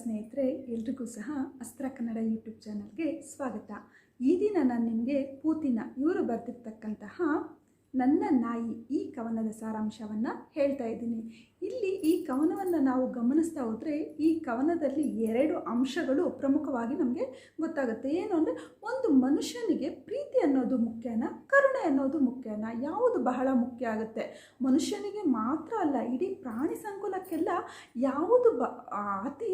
ಸ್ನೇಹಿತರೆ, ಎಲ್ರಿಗೂ ಸಹ ಅಸ್ತ್ರ ಕನ್ನಡ ಯೂಟ್ಯೂಬ್ ಚಾನಲ್ಗೆ ಸ್ವಾಗತ. ಈ ದಿನ ನಾನು ನಿಮಗೆ ಪೂತಿನ ಇವರು ಬರೆದಿರ್ತಕ್ಕಂತಹ ನನ್ನ ನಾಯಿ ಈ ಕವನದ ಸಾರಾಂಶವನ್ನು ಹೇಳ್ತಾ ಇದ್ದೀನಿ. ಇಲ್ಲಿ ಈ ಕವನವನ್ನು ನಾವು ಗಮನಿಸ್ತಾ ಹೋದರೆ ಈ ಕವನದಲ್ಲಿ ಎರಡು ಅಂಶಗಳು ಪ್ರಮುಖವಾಗಿ ನಮಗೆ ಗೊತ್ತಾಗುತ್ತೆ. ಏನು ಅಂದರೆ ಒಂದು ಮನುಷ್ಯನಿಗೆ ಪ್ರೀತಿ ಅನ್ನೋದು ಮುಖ್ಯನ, ಕರುಣೆ ಅನ್ನೋದು ಮುಖ್ಯನ, ಯಾವುದು ಬಹಳ ಮುಖ್ಯ ಆಗುತ್ತೆ? ಮನುಷ್ಯನಿಗೆ ಮಾತ್ರ ಅಲ್ಲ, ಇಡೀ ಪ್ರಾಣಿ ಸಂಕುಲಕ್ಕೆಲ್ಲ ಯಾವುದು ಬ ಅತಿ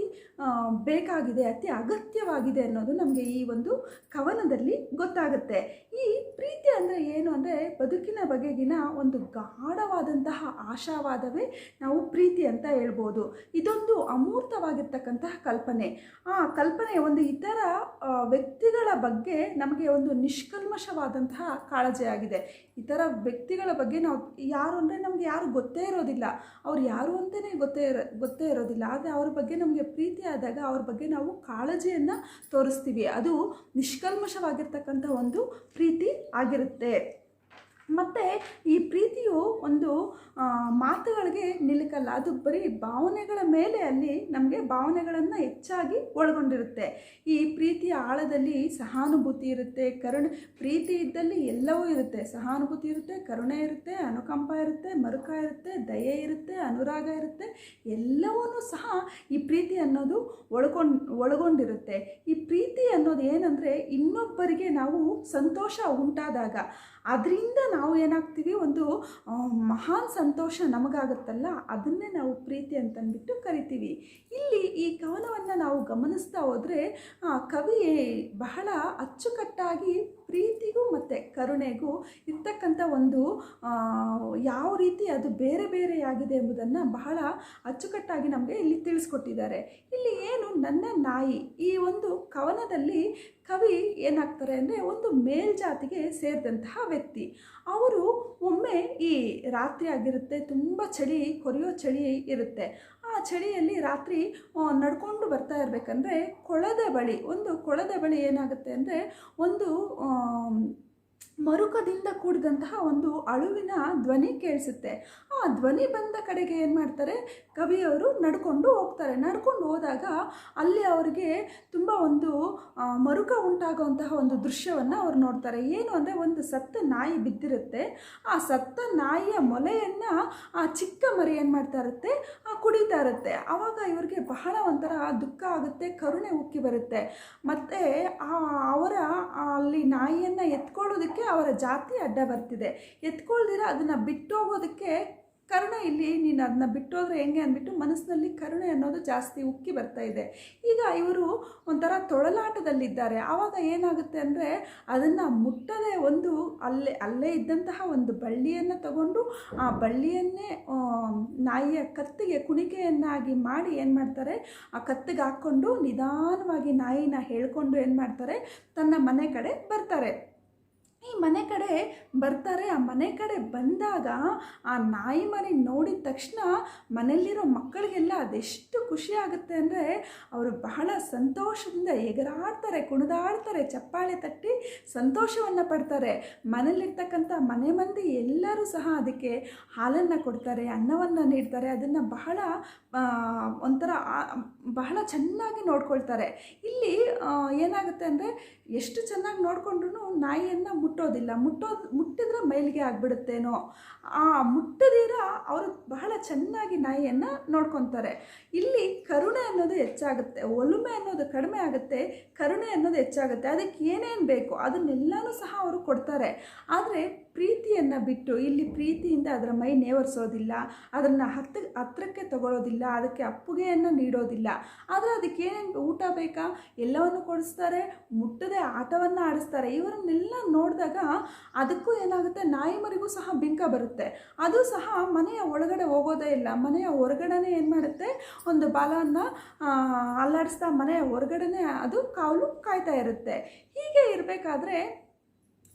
ಬೇಕಾಗಿದೆ, ಅತಿ ಅಗತ್ಯವಾಗಿದೆ ಅನ್ನೋದು ನಮಗೆ ಈ ಒಂದು ಕವನದಲ್ಲಿ ಗೊತ್ತಾಗುತ್ತೆ. ಈ ಪ್ರೀತಿ ಅಂದರೆ ಏನು ಅಂದರೆ ಬದುಕಿನ ಬಗೆಗಿನ ಒಂದು ಗಾಢವಾದಂತಹ ಆಶಾವಾದವೇ ನಾವು ಪ್ರೀತಿ ಅಂತ ಹೇಳ್ಬೋದು. ಇದೊಂದು ಅಮೂರ್ತವಾಗಿರ್ತಕ್ಕಂತಹ ಕಲ್ಪನೆ. ಆ ಕಲ್ಪನೆ ಒಂದು ಇತರ ವ್ಯಕ್ತಿಗಳ ಬಗ್ಗೆ ನಮಗೆ ಒಂದು ನಿಷ್ಕಲ್ಮಶವಾದಂತಹ ಕಾಳಜಿ ಆಗಿದೆ. ಇತರ ವ್ಯಕ್ತಿಗಳ ಬಗ್ಗೆ ನಾವು ಯಾರು ಅಂದರೆ ನಮಗೆ ಯಾರು ಗೊತ್ತೇ ಇರೋದಿಲ್ಲ. ಅವ್ರು ಯಾರು ಅಂತಲೇ ಗೊತ್ತೇ ಇರೋ, ಗೊತ್ತೇ ಇರೋದಿಲ್ಲ. ಆದರೆ ಅವ್ರ ಬಗ್ಗೆ ನಮಗೆ ಪ್ರೀತಿ ಆದಾಗ ಅವ್ರ ಬಗ್ಗೆ ನಾವು ಕಾಳಜಿಯನ್ನು ತೋರಿಸ್ತೀವಿ. ಅದು ನಿಷ್ಕಲ್ಮಶವಾಗಿರ್ತಕ್ಕಂಥ ಒಂದು ಪ್ರೀತಿ ಆಗಿರುತ್ತೆ. ಮತ್ತು ಈ ಪ್ರೀತಿಯು ಒಂದು ಮಾತುಗಳಿಗೆ ನಿಲ್ಲಕಲ್ಲ ಅದು ಬರೀ ಭಾವನೆಗಳ ಮೇಲೆ ಅಲ್ಲಿ ನಮಗೆ ಭಾವನೆಗಳನ್ನು ಹೆಚ್ಚಾಗಿ ಒಳಗೊಂಡಿರುತ್ತೆ. ಈ ಪ್ರೀತಿಯ ಆಳದಲ್ಲಿ ಸಹಾನುಭೂತಿ ಇರುತ್ತೆ, ಕರುಣೆ, ಪ್ರೀತಿ ಇದ್ದಲ್ಲಿ ಎಲ್ಲವೂ ಇರುತ್ತೆ. ಸಹಾನುಭೂತಿ ಇರುತ್ತೆ, ಕರುಣೆ ಇರುತ್ತೆ, ಅನುಕಂಪ ಇರುತ್ತೆ, ಮರುಕ ಇರುತ್ತೆ, ದಯೆ ಇರುತ್ತೆ, ಅನುರಾಗ ಇರುತ್ತೆ. ಎಲ್ಲವನ್ನೂ ಸಹ ಈ ಪ್ರೀತಿ ಅನ್ನೋದು ಒಳಗೊಂಡು, ಒಳಗೊಂಡಿರುತ್ತೆ. ಈ ಪ್ರೀತಿ ಅನ್ನೋದು ಏನಂದರೆ ಇನ್ನೊಬ್ಬರಿಗೆ ನಾವು ಸಂತೋಷ ಉಂಟಾದಾಗ, ಅದರಿಂದ ನಾವು ಏನಾಗ್ತೀವಿ? ಒಂದು ಮಹಾನ್ ಸಂತೋಷ ನಮಗಾಗುತ್ತಲ್ಲ? ಅದನ್ನೇ ನಾವು ಪ್ರೀತಿ ಅಂತಂದ್ಬಿಟ್ಟು ಕರಿತೀವಿ. ಇಲ್ಲಿ ಈ ಕವನವನ್ನು ನಾವು ಗಮನಿಸ್ತಾ ಹೋದರೆ ಕವಿ ಬಹಳ ಅಚ್ಚುಕಟ್ಟಾಗಿ ಪ್ರೀತಿಗೂ ಮತ್ತು ಕರುಣೆಗೂ ಇರ್ತಕ್ಕಂಥ ಒಂದು ಯಾವ ರೀತಿ ಅದು ಬೇರೆ ಬೇರೆಯಾಗಿದೆ ಎಂಬುದನ್ನು ಬಹಳ ಅಚ್ಚುಕಟ್ಟಾಗಿ ನಮಗೆ ಇಲ್ಲಿ ತಿಳಿಸ್ಕೊಟ್ಟಿದ್ದಾರೆ. ಇಲ್ಲಿ ಏನು ನನ್ನ ನಾಯಿ? ಈ ಒಂದು ಕವನದಲ್ಲಿ ಕವಿ ಏನಾಗ್ತಾರೆ ಅಂದರೆ ಒಂದು ಮೇಲ್ಜಾತಿಗೆ ಸೇರಿದಂತಹ ವ್ಯಕ್ತಿ. ಅವರು ಒಮ್ಮೆ ಈ ರಾತ್ರಿ ಆಗಿರುತ್ತೆ, ತುಂಬ ಚಳಿ, ಕೊರೆಯೋ ಚಳಿ ಇರುತ್ತೆ. ಚಳಿಯಲ್ಲಿ ರಾತ್ರಿ ನಡ್ಕೊಂಡು ಬರ್ತಾ ಇರಬೇಕಂದ್ರೆ ಕೊಳದ ಬಳಿ ಒಂದು ಕೊಳದ ಬಳಿ ಏನಾಗುತ್ತೆ ಅಂದರೆ ಒಂದು ಮರುಕದಿಂದ ಕೂಡಿದಂತಹ ಒಂದು ಅಳುವಿನ ಧ್ವನಿ ಕೇಳಿಸುತ್ತೆ. ಆ ಧ್ವನಿ ಬಂದ ಕಡೆಗೆ ಏನು ಮಾಡ್ತಾರೆ? ಕವಿಯವರು ನಡ್ಕೊಂಡು ಹೋಗ್ತಾರೆ. ನಡ್ಕೊಂಡು ಹೋದಾಗ ಅಲ್ಲಿ ಅವರಿಗೆ ತುಂಬ ಒಂದು ಮರುಕ ಉಂಟಾಗುವಂತಹ ಒಂದು ದೃಶ್ಯವನ್ನು ಅವ್ರು ನೋಡ್ತಾರೆ. ಏನು ಅಂದರೆ ಒಂದು ಸತ್ತ ನಾಯಿ ಬಿದ್ದಿರುತ್ತೆ. ಆ ಸತ್ತ ನಾಯಿಯ ಮೊಲೆಯನ್ನು ಆ ಚಿಕ್ಕ ಮರಿ ಏನು ಮಾಡ್ತಾ ಇರುತ್ತೆ? ಆ ಕುಡಿತಾ ಇರುತ್ತೆ. ಆವಾಗ ಇವರಿಗೆ ಬಹಳ ಒಂಥರ ದುಃಖ ಆಗುತ್ತೆ, ಕರುಣೆ ಉಕ್ಕಿ ಬರುತ್ತೆ. ಮತ್ತು ಅವರ ಅಲ್ಲಿ ನಾಯಿಯನ್ನು ಎತ್ಕೊಳ್ಳೋದಕ್ಕೆ ಅವರ ಜಾತಿ ಅಡ್ಡ ಬರ್ತಿದೆ. ಎತ್ಕೊಳ್ದಿರ ಅದನ್ನು ಬಿಟ್ಟೋಗೋದಕ್ಕೆ ಕರುಣ ಇಲ್ಲಿ, ನೀನು ಅದನ್ನ ಬಿಟ್ಟೋದ್ರೆ ಹೆಂಗೆ ಅಂದ್ಬಿಟ್ಟು ಮನಸ್ಸಿನಲ್ಲಿ ಕರುಣೆ ಅನ್ನೋದು ಜಾಸ್ತಿ ಉಕ್ಕಿ ಬರ್ತಾ ಇದೆ. ಈಗ ಇವರು ಒಂಥರ ತೊಳಲಾಟದಲ್ಲಿದ್ದಾರೆ. ಆವಾಗ ಏನಾಗುತ್ತೆ ಅಂದರೆ ಅದನ್ನು ಮುಟ್ಟದೆ ಒಂದು ಅಲ್ಲೇ ಅಲ್ಲೇ ಇದ್ದಂತಹ ಒಂದು ಬಳ್ಳಿಯನ್ನು ತಗೊಂಡು ಆ ಬಳ್ಳಿಯನ್ನೇ ನಾಯಿಯ ಕತ್ತಿಗೆ ಕುಣಿಕೆಯನ್ನಾಗಿ ಮಾಡಿ ಏನು ಮಾಡ್ತಾರೆ? ಆ ಕತ್ತಿಗೆ ಹಾಕ್ಕೊಂಡು ನಿಧಾನವಾಗಿ ನಾಯಿನ ಹೇಳ್ಕೊಂಡು ಏನು ಮಾಡ್ತಾರೆ? ತನ್ನ ಮನೆ ಕಡೆ ಬರ್ತಾರೆ. ಈ ಮನೆ ಕಡೆ ಬರ್ತಾರೆ, ಆ ಮನೆ ಕಡೆ ಬಂದಾಗ ಆ ನಾಯಿ ಮರಿ ನೋಡಿದ ತಕ್ಷಣ ಮನೆಯಲ್ಲಿರೋ ಮಕ್ಕಳಿಗೆಲ್ಲ ಅದೆಷ್ಟು ಖುಷಿ ಆಗುತ್ತೆ ಅಂದರೆ ಅವರು ಬಹಳ ಸಂತೋಷದಿಂದ ಎಗರಾಡ್ತಾರೆ, ಕುಣಿದಾಡ್ತಾರೆ, ಚಪ್ಪಾಳೆ ತಟ್ಟಿ ಸಂತೋಷವನ್ನು ಪಡ್ತಾರೆ. ಮನೇಲಿರ್ತಕ್ಕಂಥ ಮನೆ ಮಂದಿ ಎಲ್ಲರೂ ಸಹ ಅದಕ್ಕೆ ಹಾಲನ್ನು ಕೊಡ್ತಾರೆ, ಅನ್ನವನ್ನು ನೀಡ್ತಾರೆ. ಅದನ್ನು ಬಹಳ ಒಂಥರ ಬಹಳ ಚೆನ್ನಾಗಿ ನೋಡ್ಕೊಳ್ತಾರೆ. ಇಲ್ಲಿ ಏನಾಗುತ್ತೆ ಅಂದರೆ ಎಷ್ಟು ಚೆನ್ನಾಗಿ ನೋಡಿಕೊಂಡ್ರು ನಾಯಿಯನ್ನು ಮುಟ್ಟೋದಿಲ್ಲ. ಮುಟ್ಟೋ, ಮುಟ್ಟಿದ್ರೆ ಮೈಲಿಗೆ ಆಗಿಬಿಡುತ್ತೇನೋ. ಆ ಮುಟ್ಟದಿರ ಅವರು ಬಹಳ ಚೆನ್ನಾಗಿ ನಾಯಿಯನ್ನು ನೋಡ್ಕೊತಾರೆ. ಇಲ್ಲಿ ಕರುಣೆ ಅನ್ನೋದು ಹೆಚ್ಚಾಗುತ್ತೆ. ಒಲುಮೆ ಅನ್ನೋದು ಕಡಿಮೆ ಆಗುತ್ತೆ. ಕರುಣೆ ಅನ್ನೋದು ಹೆಚ್ಚಾಗುತ್ತೆ. ಅದಕ್ಕೆ ಏನೇನು ಬೇಕು ಅದನ್ನೆಲ್ಲನೂ ಸಹ ಅವರು ಕೊಡ್ತಾರೆ. ಆದರೆ ಪ್ರೀತಿಯನ್ನು ಬಿಟ್ಟು ಇಲ್ಲಿ ಪ್ರೀತಿಯಿಂದ ಅದರ ಮೈ ನೇವರಿಸೋದಿಲ್ಲ. ಅದನ್ನು ಹತ್ತ ಹತ್ತಿರಕ್ಕೆ ತಗೊಳ್ಳೋದಿಲ್ಲ ಅದಕ್ಕೆ ಅಪ್ಪುಗೆಯನ್ನು ನೀಡೋದಿಲ್ಲ. ಆದರೆ ಅದಕ್ಕೆ ಏನೇನು ಊಟ ಬೇಕಾ? ಎಲ್ಲವನ್ನು ಕೊಡಿಸ್ತಾರೆ, ಮುಟ್ಟದೆ ಆಟವನ್ನು ಆಡಿಸ್ತಾರೆ. ಇವರನ್ನೆಲ್ಲ ನೋಡಿದಾಗ ಅದಕ್ಕೂ ಏನಾಗುತ್ತೆ? ನಾಯಿ ಮರಿಗೂ ಸಹ ಬಿಂಕ ಬರುತ್ತೆ. ಅದು ಸಹ ಮನೆಯ ಒಳಗಡೆ ಹೋಗೋದೇ ಇಲ್ಲ. ಮನೆಯ ಹೊರಗಡೆನೇ ಏನು ಮಾಡುತ್ತೆ? ಒಂದು ಬಾಲವನ್ನು ಅಲ್ಲಾಡಿಸ್ತಾ ಮನೆಯ ಹೊರಗಡೆನೇ ಅದು ಕಾವಲು ಕಾಯ್ತಾ ಇರುತ್ತೆ. ಹೀಗೆ ಇರಬೇಕಾದ್ರೆ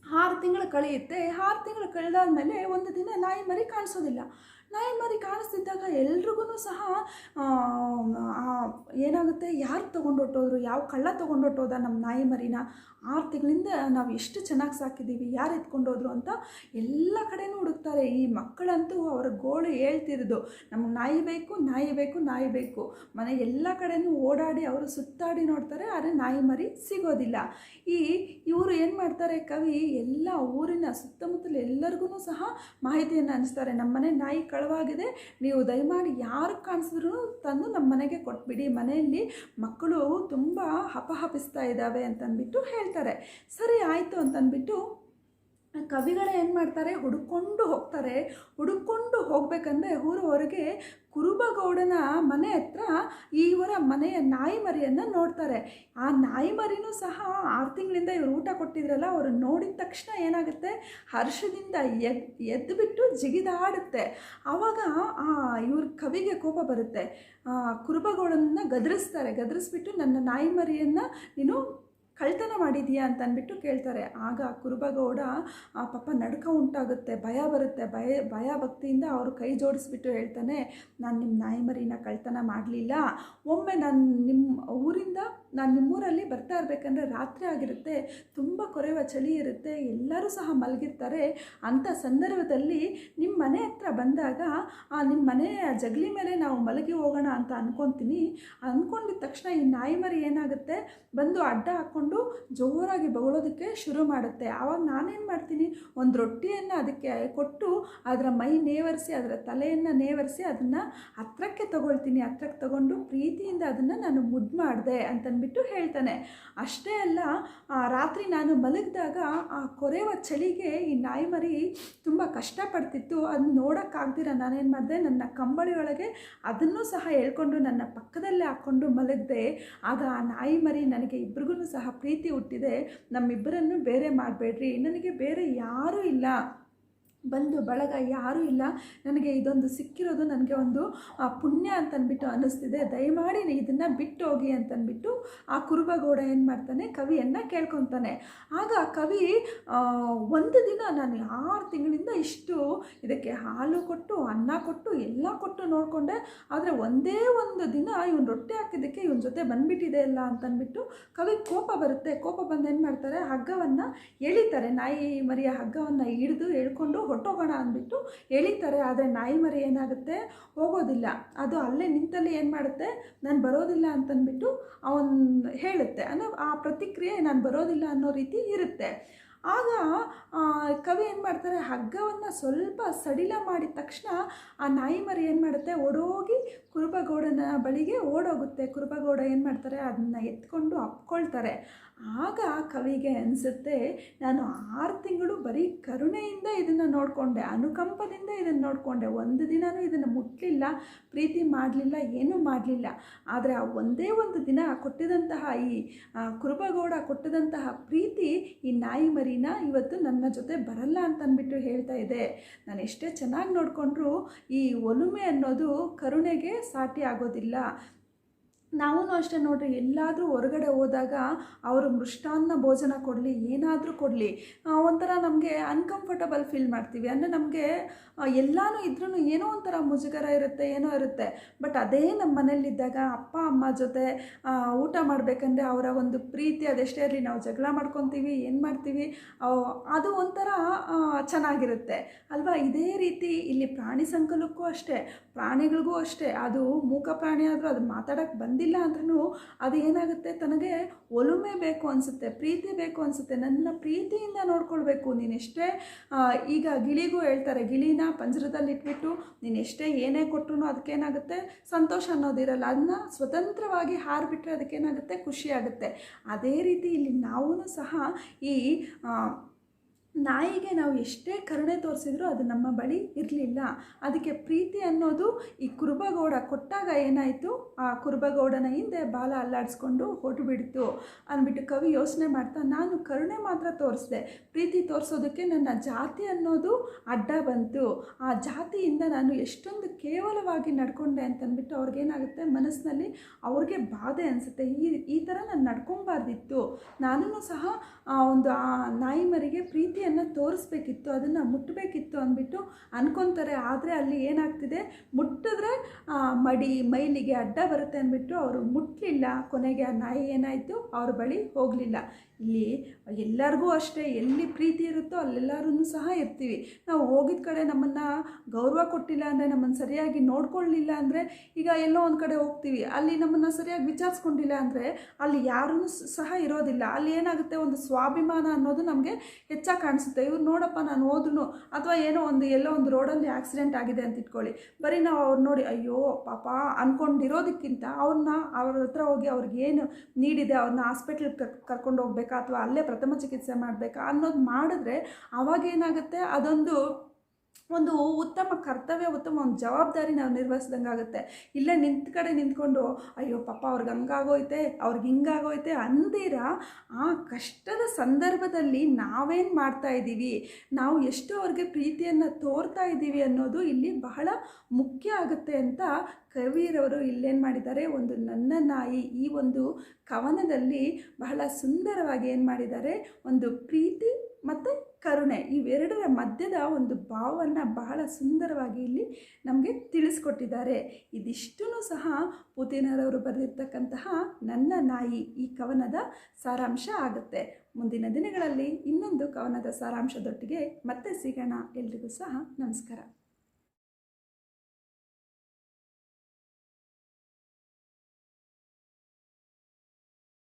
ಆರು ತಿಂಗಳು ಕಳೆಯುತ್ತೆ. ಆರು ತಿಂಗಳು ಕಳೆದಾದ್ಮೇಲೆ ಒಂದು ದಿನ ನಾಯಿ ಮರಿ ಕಾಣಿಸೋದಿಲ್ಲ. ನಾಯಿ ಮರಿ ಕಾಣಿಸ್ತಿದ್ದಾಗ ಎಲ್ರಿಗೂ ಸಹ ಏನಾಗುತ್ತೆ? ಯಾರು ತೊಗೊಂಡೊಟ್ಟೋದ್ರು, ಯಾವ ಕಳ್ಳ ತೊಗೊಂಡೊಟ್ಟೋದ ನಮ್ಮ ನಾಯಿ ಮರಿನ ಆರು ತಿಂಗಳಿಂದ ನಾವು ಎಷ್ಟು ಚೆನ್ನಾಗಿ ಸಾಕಿದ್ದೀವಿ ಯಾರು ಎತ್ಕೊಂಡೋದ್ರು ಅಂತ ಎಲ್ಲ ಕಡೆಯೂ ಹುಡುಕ್ತಾರೆ. ಈ ಮಕ್ಕಳಂತೂ ಅವರ ಗೋಳು ಹೇಳ್ತಿರೋದು ನಮ್ಗೆ ನಾಯಿ ಬೇಕು ನಾಯಿ ಬೇಕು ನಾಯಿ ಬೇಕು. ಮನೆ ಎಲ್ಲ ಕಡೆನೂ ಓಡಾಡಿ ಅವರು ಸುತ್ತಾಡಿ ನೋಡ್ತಾರೆ, ಆದರೆ ನಾಯಿ ಮರಿ ಸಿಗೋದಿಲ್ಲ. ಈ ಇವರು ಏನು ಮಾಡ್ತಾರೆ ಕವಿ, ಎಲ್ಲ ಊರಿನ ಸುತ್ತಮುತ್ತಲ ಎಲ್ಲರಿಗೂ ಸಹ ಮಾಹಿತಿಯನ್ನು ಹಂಚ್ತಾರೆ. ನಮ್ಮ ಮನೆ ನಾಯಿ ಕಳವಾಗಿದೆ ನೀವು ದಯಮಾಡಿ ಯಾರು ಕಾಣಿಸಿದ್ರು ತಂದು ನಮ್ಮ ಮನೆಗೆ ಕೊಟ್ಬಿಡಿ. ಮನೆಯಲ್ಲಿ ಮಕ್ಕಳು ತುಂಬ ಹಪಹಪಿಸ್ತಾ ಇದ್ದಾವೆ ಅಂತಂದ್ಬಿಟ್ಟು ಹೇಳ್ತಾರೆ. ಸರಿ, ಆಯಿತು ಅಂತಂದ್ಬಿಟ್ಟು ಕವಿಗಳು ಏನು ಮಾಡ್ತಾರೆ? ಹುಡುಕೊಂಡು ಹೋಗ್ತಾರೆ. ಹುಡುಕೊಂಡು ಹೋಗಬೇಕಂದ್ರೆ ಊರು ಹೊರಗೆ ಕುರುಬಗೌಡನ ಮನೆ ಹತ್ರ ಇವರ ಮನೆಯ ನಾಯಿ ಮರಿಯನ್ನು ನೋಡ್ತಾರೆ. ಆ ನಾಯಿ ಮರಿನೂ ಸಹ ಆರು ತಿಂಗಳಿಂದ ಇವರು ಊಟ ಕೊಟ್ಟಿದ್ರಲ್ಲ ಅವರು ನೋಡಿದ ತಕ್ಷಣ ಏನಾಗುತ್ತೆ? ಹರ್ಷದಿಂದ ಎದ್ ಎದ್ದುಬಿಟ್ಟು ಜಿಗಿದಾಡುತ್ತೆ. ಆವಾಗ ಆ ಇವ್ರ ಕವಿಗೆ ಕೋಪ ಬರುತ್ತೆ. ಕುರುಬಗೌಡನ ಕುರುಬಗೌಡನನ್ನ ಗದರಿಸ್ತಾರೆ. ಗದರಿಸ್ಬಿಟ್ಟು, ನನ್ನ ನಾಯಿ ಮರಿಯನ್ನು ನೀನು ಕಳ್ತನ ಮಾಡಿದೀಯಾ ಅಂತ ಅಂದ್ಬಿಟ್ಟು ಕೇಳ್ತಾರೆ. ಆಗ ಕುರುಬಗೌಡ, ಆ ಪಾಪ ನಡ್ಕ ಉಂಟಾಗುತ್ತೆ, ಭಯ ಬರುತ್ತೆ, ಭಯ ಭಯ ಭಕ್ತಿಯಿಂದ ಅವರು ಕೈ ಜೋಡಿಸ್ಬಿಟ್ಟು ಹೇಳ್ತಾನೆ, ನಾನು ನಿಮ್ಮ ನಾಯಿ ಮರಿನ ಕಳ್ತನ ಮಾಡಲಿಲ್ಲ. ಒಮ್ಮೆ ನಾನು ನಿಮ್ಮ ಊರಿಂದ ನಾನು ನಿಮ್ಮೂರಲ್ಲಿ ಬರ್ತಾ ಇರಬೇಕಂದ್ರೆ ರಾತ್ರಿ ಆಗಿರುತ್ತೆ, ತುಂಬ ಕೊರೆಯುವ ಚಳಿ ಇರುತ್ತೆ, ಎಲ್ಲರೂ ಸಹ ಮಲಗಿರ್ತಾರೆ ಅಂಥ ಸಂದರ್ಭದಲ್ಲಿ ನಿಮ್ಮ ಮನೆ ಹತ್ರ ಬಂದಾಗ, ಆ ನಿಮ್ಮ ಮನೆಯ ಜಗಲಿ ಮೇಲೆ ನಾವು ಮಲಗಿ ಹೋಗೋಣ ಅಂತ ಅಂದ್ಕೊತೀನಿ ಅಂದ್ಕೊಂಡಿದ ತಕ್ಷಣ ಈ ನಾಯಿ ಮರಿ ಏನಾಗುತ್ತೆ? ಬಂದು ಅಡ್ಡ ಹಾಕ್ಕೊಂಡು ಜೋರಾಗಿ ಬಗಳೋದಕ್ಕೆ ಶುರು ಮಾಡುತ್ತೆ. ಆವಾಗ ನಾನೇನು ಮಾಡ್ತೀನಿ? ಒಂದು ರೊಟ್ಟಿಯನ್ನು ಅದಕ್ಕೆ ಕೊಟ್ಟು ಅದರ ಮೈ ನೇವರಿಸಿ, ಅದರ ತಲೆಯನ್ನು ನೇವರಿಸಿ ಅದನ್ನು ಹತ್ರಕ್ಕೆ ತಗೊಳ್ತೀನಿ. ಹತ್ರಕ್ಕೆ ತಗೊಂಡು ಪ್ರೀತಿಯಿಂದ ಅದನ್ನು ನಾನು ಮುದ್ದು ಮಾಡಿದೆ ಅಂತಂದ್ಬಿಟ್ಟು ಹೇಳ್ತಾನೆ. ಅಷ್ಟೇ ಅಲ್ಲ, ಆ ರಾತ್ರಿ ನಾನು ಮಲಗಿದಾಗ ಆ ಕೊರೆಯುವ ಚಳಿಗೆ ಈ ನಾಯಿ ಮರಿ ತುಂಬ ಕಷ್ಟಪಡ್ತಿತ್ತು. ಅದನ್ನ ನೋಡೋಕ್ಕಾಗ್ದಿರ ನಾನೇನು ಮಾಡಿದೆ, ನನ್ನ ಕಂಬಳಿಯೊಳಗೆ ಅದನ್ನು ಸಹ ಹೇಳ್ಕೊಂಡು ನನ್ನ ಪಕ್ಕದಲ್ಲೇ ಹಾಕ್ಕೊಂಡು ಮಲಗಿದೆ. ಆಗ ಆ ನಾಯಿ ಮರಿ ನನಗೆ ಇಬ್ರಿಗೂ ಸಹ ಪ್ರೀತಿ ಹುಟ್ಟಿದೆ. ನಮ್ಮಿಬ್ಬರನ್ನು ಬೇರೆ ಮಾಡಬೇಡ್ರಿ. ನನಗೆ ಬೇರೆ ಯಾರೂ ಇಲ್ಲ. ಬಂಧು ಬಳಗ ಯಾರೂ ಇಲ್ಲ. ನನಗೆ ಇದೊಂದು ಸಿಕ್ಕಿರೋದು, ನನಗೆ ಒಂದು ಪುಣ್ಯ ಅಂತನ್ಬಿಟ್ಟು ಅನ್ನಿಸ್ತಿದೆ. ದಯಮಾಡಿ ಇದನ್ನು ಬಿಟ್ಟು ಹೋಗಿ ಅಂತನ್ಬಿಟ್ಟು ಆ ಕುರುಬಗೌಡ ಏನು ಮಾಡ್ತಾನೆ? ಕವಿಯನ್ನು ಕೇಳ್ಕೊತಾನೆ. ಆಗ ಕವಿ ಒಂದು ದಿನ ನಾನು ಆರು ತಿಂಗಳಿಂದ ಇಷ್ಟು ಇದಕ್ಕೆ ಹಾಲು ಕೊಟ್ಟು, ಅನ್ನ ಕೊಟ್ಟು, ಎಲ್ಲ ಕೊಟ್ಟು ನೋಡಿಕೊಂಡೆ. ಆದರೆ ಒಂದೇ ಒಂದು ದಿನ ಇವನು ರೊಟ್ಟಿ ಹಾಕಿದ್ದಕ್ಕೆ ಇವನ ಜೊತೆ ಬಂದುಬಿಟ್ಟಿದೆ ಅಲ್ಲ ಅಂತನ್ಬಿಟ್ಟು ಕವಿ ಕೋಪ ಬರುತ್ತೆ. ಕೋಪ ಬಂದು ಏನು ಮಾಡ್ತಾರೆ? ಹಗ್ಗವನ್ನು ಎಳಿತಾರೆ. ನಾಯಿ ಮರಿಯ ಹಗ್ಗವನ್ನು ಹಿಡಿದು ಎಳ್ಕೊಂಡು ಹೊಟ್ಟೋಗೋಣ ಅಂದ್ಬಿಟ್ಟು ಎಳಿತಾರೆ, ಆದರೆ ನಾಯಿ ಮರಿ ಏನಾಗುತ್ತೆ? ಹೋಗೋದಿಲ್ಲ. ಅದು ಅಲ್ಲೇ ನಿಂತಲ್ಲಿ ಏನು ಮಾಡುತ್ತೆ? ನಾನು ಬರೋದಿಲ್ಲ ಅಂತಂದ್ಬಿಟ್ಟು ಅವನು ಹೇಳುತ್ತೆ. ಅಂದರೆ ಆ ಪ್ರತಿಕ್ರಿಯೆ ನಾನು ಬರೋದಿಲ್ಲ ಅನ್ನೋ ರೀತಿ ಇರುತ್ತೆ. ಆಗ ಕವಿ ಏನು ಮಾಡ್ತಾರೆ? ಹಗ್ಗವನ್ನು ಸ್ವಲ್ಪ ಸಡಿಲ ಮಾಡಿದ ತಕ್ಷಣ ಆ ನಾಯಿ ಮರಿ ಏನು ಮಾಡುತ್ತೆ? ಓಡೋಗಿ ಕುರುಬಗೌಡನ ಬಳಿಗೆ ಓಡೋಗುತ್ತೆ. ಕುರುಬಗೌಡ ಏನು ಮಾಡ್ತಾರೆ? ಅದನ್ನ ಎತ್ಕೊಂಡು ಅಪ್ಕೊಳ್ತಾರೆ. ಆಗ ಕವಿಗೆ ಅನಿಸುತ್ತೆ, ನಾನು ಆರು ತಿಂಗಳು ಬರೀ ಕರುಣೆಯಿಂದ ಇದನ್ನು ನೋಡಿಕೊಂಡೆ, ಅನುಕಂಪದಿಂದ ಇದನ್ನು ನೋಡಿಕೊಂಡೆ. ಒಂದು ದಿನವೂ ಇದನ್ನು ಮುಟ್ಟಲಿಲ್ಲ ಪ್ರೀತಿ ಮಾಡಲಿಲ್ಲ, ಏನೂ ಮಾಡಲಿಲ್ಲ. ಆದರೆ ಆ ಒಂದೇ ಒಂದು ದಿನ ಕೊಟ್ಟಿದಂತಹ ಈ ಕುರುಬಗೌಡ ಕೊಟ್ಟಿದಂತಹ ಪ್ರೀತಿ ಈ ನಾಯಿ ಮರಿನ ಇವತ್ತು ನನ್ನ ಜೊತೆ ಬರಲ್ಲ ಅಂತನ್ಬಿಟ್ಟು ಹೇಳ್ತಾ ಇದೆ. ನಾನು ಎಷ್ಟೇ ಚೆನ್ನಾಗಿ ನೋಡಿಕೊಂಡ್ರು ಈ ಒಲುಮೆ ಅನ್ನೋದು ಕರುಣೆಗೆ ಸಾಟಿ ಆಗೋದಿಲ್ಲ. ನಾವು ಅಷ್ಟೇ ನೋಡ್ರಿ, ಎಲ್ಲಾದರೂ ಹೊರಗಡೆ ಹೋದಾಗ ಅವರು ಮೃಷ್ಟಾನ್ನ ಭೋಜನ ಕೊಡಲಿ, ಏನಾದರೂ ಕೊಡಲಿ ಒಂಥರ ನಮಗೆ ಅನ್ಕಂಫರ್ಟಬಲ್ ಫೀಲ್ ಮಾಡ್ತೀವಿ. ಅಂದರೆ ನಮಗೆ ಎಲ್ಲನೂ ಇದ್ರೂ ಏನೋ ಒಂಥರ ಮುಜುಗರ ಇರುತ್ತೆ, ಏನೋ ಇರುತ್ತೆ. ಬಟ್ ಅದೇ ನಮ್ಮ ಮನೇಲಿದ್ದಾಗ ಅಪ್ಪ, ಅಮ್ಮ ಜೊತೆ ಊಟ ಮಾಡಬೇಕಂದ್ರೆ ಅವರ ಒಂದು ಪ್ರೀತಿ ಅದೆಷ್ಟೇ ಇರಲಿ, ನಾವು ಜಗಳ ಮಾಡ್ಕೊತೀವಿ, ಏನು ಮಾಡ್ತೀವಿ ಅದು ಒಂಥರ ಚೆನ್ನಾಗಿರುತ್ತೆ. ಅಲ್ವಾ? ಇದೇ ರೀತಿ ಇಲ್ಲಿ ಪ್ರಾಣಿ ಸಂಕಲಕ್ಕೂ ಅಷ್ಟೇ, ಪ್ರಾಣಿಗಳಿಗೂ ಅಷ್ಟೇ, ಅದು ಮೂಕ ಪ್ರಾಣಿ ಆದರೂ ಅದು ಮಾತಾಡೋಕ್ಕೆ ಬಂದಿಲ್ಲ ಅಂದ್ರೂ ಅದು ಏನಾಗುತ್ತೆ ತನಗೆ ಒಲುಮೆ ಬೇಕು ಅನಿಸುತ್ತೆ, ಪ್ರೀತಿ ಬೇಕು ಅನಿಸುತ್ತೆ. ನನ್ನ ಪ್ರೀತಿಯಿಂದ ನೋಡ್ಕೊಳ್ಬೇಕು. ನೀನೆಷ್ಟೇ ಈಗ ಗಿಳಿಗೂ ಹೇಳ್ತಾರೆ, ಗಿಳಿನ ಪಂಜರದಲ್ಲಿ ಇಟ್ಬಿಟ್ಟು ನೀನು ಎಷ್ಟೇ ಏನೇ ಕೊಟ್ಟರು ಅದಕ್ಕೇನಾಗುತ್ತೆ? ಸಂತೋಷ ಅನ್ನೋದಿರಲ್ಲ. ಅದನ್ನ ಸ್ವತಂತ್ರವಾಗಿ ಹಾರಿಬಿಟ್ರೆ ಅದಕ್ಕೇನಾಗುತ್ತೆ? ಖುಷಿಯಾಗುತ್ತೆ ಅದೇ ರೀತಿ ಇಲ್ಲಿ ನಾವೂ ಸಹ ಈ ನಾಯಿಗೆ ನಾವು ಎಷ್ಟೇ ಕರುಣೆ ತೋರಿಸಿದ್ರೂ ಅದು ನಮ್ಮ ಬಳಿ ಇರಲಿಲ್ಲ. ಅದಕ್ಕೆ ಪ್ರೀತಿ ಅನ್ನೋದು ಈ ಕುರುಬಗೌಡ ಕೊಟ್ಟಾಗ ಏನಾಯಿತು? ಆ ಕುರುಬಗೌಡನ ಹಿಂದೆ ಬಾಲ ಅಲ್ಲಾಡಿಸ್ಕೊಂಡು ಹೊಟ್ಟು ಬಿಡ್ತು ಅಂದ್ಬಿಟ್ಟು ಕವಿ ಯೋಚನೆ ಮಾಡ್ತಾ, ನಾನು ಕರುಣೆ ಮಾತ್ರ ತೋರಿಸಿದೆ. ಪ್ರೀತಿ ತೋರಿಸೋದಕ್ಕೆ ನನ್ನ ಜಾತಿ ಅನ್ನೋದು ಅಡ್ಡ ಬಂತು. ಆ ಜಾತಿಯಿಂದ ನಾನು ಎಷ್ಟೊಂದು ಕೇವಲವಾಗಿ ನಡ್ಕೊಂಡೆ ಅಂತಂದ್ಬಿಟ್ಟು ಅವ್ರಿಗೇನಾಗುತ್ತೆ ಮನಸ್ಸಿನಲ್ಲಿ ಅವ್ರಿಗೆ ಬಾಧೆ ಅನಿಸುತ್ತೆ. ಈ ಈ ಥರ ನಾನು ನಡ್ಕೊಬಾರ್ದಿತ್ತು. ನಾನು ಸಹ ಆ ಒಂದು ಆ ನಾಯಿ ಮರಿಗೆ ಪ್ರೀತಿ ಪ್ರೀತಿಯನ್ನು ತೋರಿಸ್ಬೇಕಿತ್ತು, ಅದನ್ನು ಮುಟ್ಟಬೇಕಿತ್ತು ಅಂದ್ಬಿಟ್ಟು ಅನ್ಕೊತಾರೆ. ಆದರೆ ಅಲ್ಲಿ ಏನಾಗ್ತಿದೆ? ಮುಟ್ಟಿದ್ರೆ ಮಡಿ, ಮೈಲಿಗೆ ಅಡ್ಡ ಬರುತ್ತೆ ಅಂದ್ಬಿಟ್ಟು ಅವರು ಮುಟ್ಟಲಿಲ್ಲ ಕೊನೆಗೆ ಆ ನಾಯಿ ಏನಾಯಿತು? ಅವ್ರ ಬಳಿ ಹೋಗಲಿಲ್ಲ. ಇಲ್ಲಿ ಎಲ್ಲರಿಗೂ ಅಷ್ಟೇ, ಎಲ್ಲಿ ಪ್ರೀತಿ ಇರುತ್ತೋ ಅಲ್ಲೆಲ್ಲರೂ ಸಹ ಇರ್ತೀವಿ. ನಾವು ಹೋಗಿದ ಕಡೆ ನಮ್ಮನ್ನು ಗೌರವ ಕೊಟ್ಟಿಲ್ಲ ಅಂದರೆ, ನಮ್ಮನ್ನು ಸರಿಯಾಗಿ ನೋಡ್ಕೊಳ್ಳಿಲ್ಲ ಅಂದರೆ ಈಗ ಎಲ್ಲೋ ಒಂದು ಕಡೆ ಹೋಗ್ತೀವಿ. ಅಲ್ಲಿ ನಮ್ಮನ್ನು ಸರಿಯಾಗಿ ವಿಚಾರಿಸ್ಕೊಂಡಿಲ್ಲ ಅಂದರೆ ಅಲ್ಲಿ ಯಾರೂ ಸಹ ಇರೋದಿಲ್ಲ. ಅಲ್ಲಿ ಏನಾಗುತ್ತೆ, ಒಂದು ಸ್ವಾಭಿಮಾನ ಅನ್ನೋದು ನಮಗೆ ಹೆಚ್ಚಾಗಿ ಕಾಣಿಸುತ್ತೆ. ಇವ್ರು ನೋಡಪ್ಪ ನಾನು ಹೋದ್ರು ಅಥವಾ ಏನೋ ಒಂದು, ಎಲ್ಲೋ ಒಂದು ರೋಡಲ್ಲಿ ಆಕ್ಸಿಡೆಂಟ್ ಆಗಿದೆ ಅಂತ ಇಟ್ಕೊಳ್ಳಿ. ಬರೀ ನಾವು ಅವ್ರು ನೋಡಿ, ಅಯ್ಯೋ, ಪಾಪ ಅಂದ್ಕೊಂಡಿರೋದಕ್ಕಿಂತ ಅವ್ರನ್ನ ಅವ್ರ ಹತ್ರ ಹೋಗಿ ಅವ್ರಿಗೆ ಏನು ನೀಡಿದೆ ಅವ್ರನ್ನ ಹಾಸ್ಪಿಟ್ಲಿಗೆ ಕರ್ಕೊಂಡು ಹೋಗ್ಬೇಕಾ? ಅಥವಾ ಅಲ್ಲೇ ಪ್ರಥಮ ಚಿಕಿತ್ಸೆ ಮಾಡಬೇಕಾ ಅನ್ನೋದು ಮಾಡಿದ್ರೆ ಅವಾಗ ಏನಾಗುತ್ತೆ? ಅದೊಂದು ಒಂದು ಉತ್ತಮ ಕರ್ತವ್ಯ, ಉತ್ತಮ ಒಂದು ಜವಾಬ್ದಾರಿ ನಾವು ನಿರ್ವಹಿಸ್ದಂಗೆ ಆಗುತ್ತೆ. ಇಲ್ಲೇ ನಿಂತ ಕಡೆ ನಿಂತ್ಕೊಂಡು, ಅಯ್ಯೋ ಪಾಪ ಅವ್ರಿಗೆ ಹಂಗಾಗೋಯ್ತೆ, ಅವ್ರಿಗೆ ಹಿಂಗಾಗೋಯ್ತೆ ಅಂದಿರ ಆ ಕಷ್ಟದ ಸಂದರ್ಭದಲ್ಲಿ ನಾವೇನು ಮಾಡ್ತಾ ಇದ್ದೀವಿ? ನಾವು ಎಷ್ಟು ಅವ್ರಿಗೆ ಪ್ರೀತಿಯನ್ನು ತೋರ್ತಾ ಇದ್ದೀವಿ ಅನ್ನೋದು ಇಲ್ಲಿ ಬಹಳ ಮುಖ್ಯ ಆಗುತ್ತೆ ಅಂತ ಕವಿರವರು ಇಲ್ಲೇನು ಮಾಡಿದ್ದಾರೆ, ಒಂದು ನನ್ನ ನಾಯಿ ಈ ಒಂದು ಕವನದಲ್ಲಿ ಬಹಳ ಸುಂದರವಾಗಿ ಏನು ಮಾಡಿದ್ದಾರೆ, ಒಂದು ಪ್ರೀತಿ ಮತ್ತು ಕರುಣೆ. ಇವೆರಡರ ಮಧ್ಯದ ಒಂದು ಭಾವವನ್ನು ಬಹಳ ಸುಂದರವಾಗಿ ಇಲ್ಲಿ ನಮಗೆ ತಿಳಿಸ್ಕೊಟ್ಟಿದ್ದಾರೆ. ಇದಿಷ್ಟೂ ಸಹ ಪುತಿನರವರು ಬರೆದಿರ್ತಕ್ಕಂತಹ ನನ್ನ ನಾಯಿ ಈ ಕವನದ ಸಾರಾಂಶ ಆಗುತ್ತೆ. ಮುಂದಿನ ದಿನಗಳಲ್ಲಿ ಇನ್ನೊಂದು ಕವನದ ಸಾರಾಂಶದೊಟ್ಟಿಗೆ ಮತ್ತೆ ಸಿಗೋಣ. ಎಲ್ರಿಗೂ ಸಹ ನಮಸ್ಕಾರ.